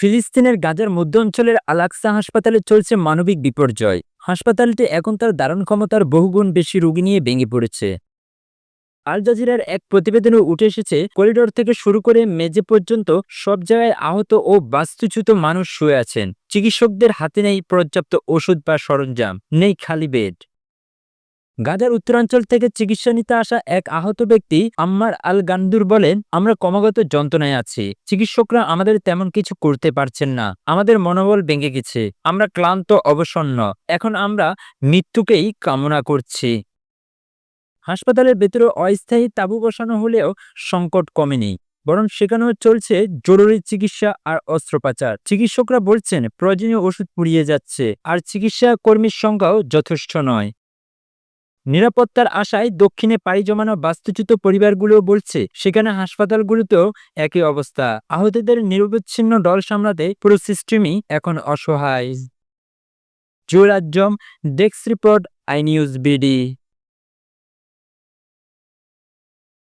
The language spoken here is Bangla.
ফিলিস্তিনের গাজার মধ্য অঞ্চলের আলাক্সা হাসপাতালে চলছে মানবিক বিপর্যয়। হাসপাতালটি এখন তার ধারণ ক্ষমতার বহুগুণ বেশি রোগী নিয়ে ভেঙে পড়েছে। আল জাজিরার এক প্রতিবেদনে উঠে এসেছে, করিডোর থেকে শুরু করে মেঝে পর্যন্ত সব জায়গায় আহত ও বাস্তুচ্যুত মানুষ শুয়ে আছেন। চিকিৎসকদের হাতে নেই পর্যাপ্ত ওষুধ বা সরঞ্জাম, নেই খালি বেড। গাজার উত্তরাঞ্চল থেকে চিকিৎসা নিতে আসা এক আহত ব্যক্তি আম্মার আল গান্দুর বলেন, আমরা ক্রমাগত যন্ত্রণায় আছি। চিকিৎসকরা আমাদের তেমন কিছু করতে পারছেন না। আমাদের মনোবল ভেঙে গেছে। আমরা ক্লান্ত, অবসন্ন। এখন আমরা মৃত্যুকেই কামনা করছি। হাসপাতালের ভেতরে অস্থায়ী তাঁবু বসানো হলেও সংকট কমেনি, বরং সেখানেও চলছে জরুরি চিকিৎসা আর অস্ত্রোপচার। চিকিৎসকরা বলছেন, প্রয়োজনীয় ওষুধ পুড়িয়ে যাচ্ছে। আর চিকিৎসা কর্মীর সংখ্যাও যথেষ্ট নয়। নিরাপত্তার আশায় দক্ষিণে পাড়ি জমানো বাস্তুচ্যুত পরিবারগুলো বলছে, সেখানে হাসপাতালগুলোতেও একই অবস্থা। আহতদের নিরবচ্ছিন্ন দল সামলাতে পুরো সিস্টেমই এখন অসহায়। Jewel Azam desk report I news BD.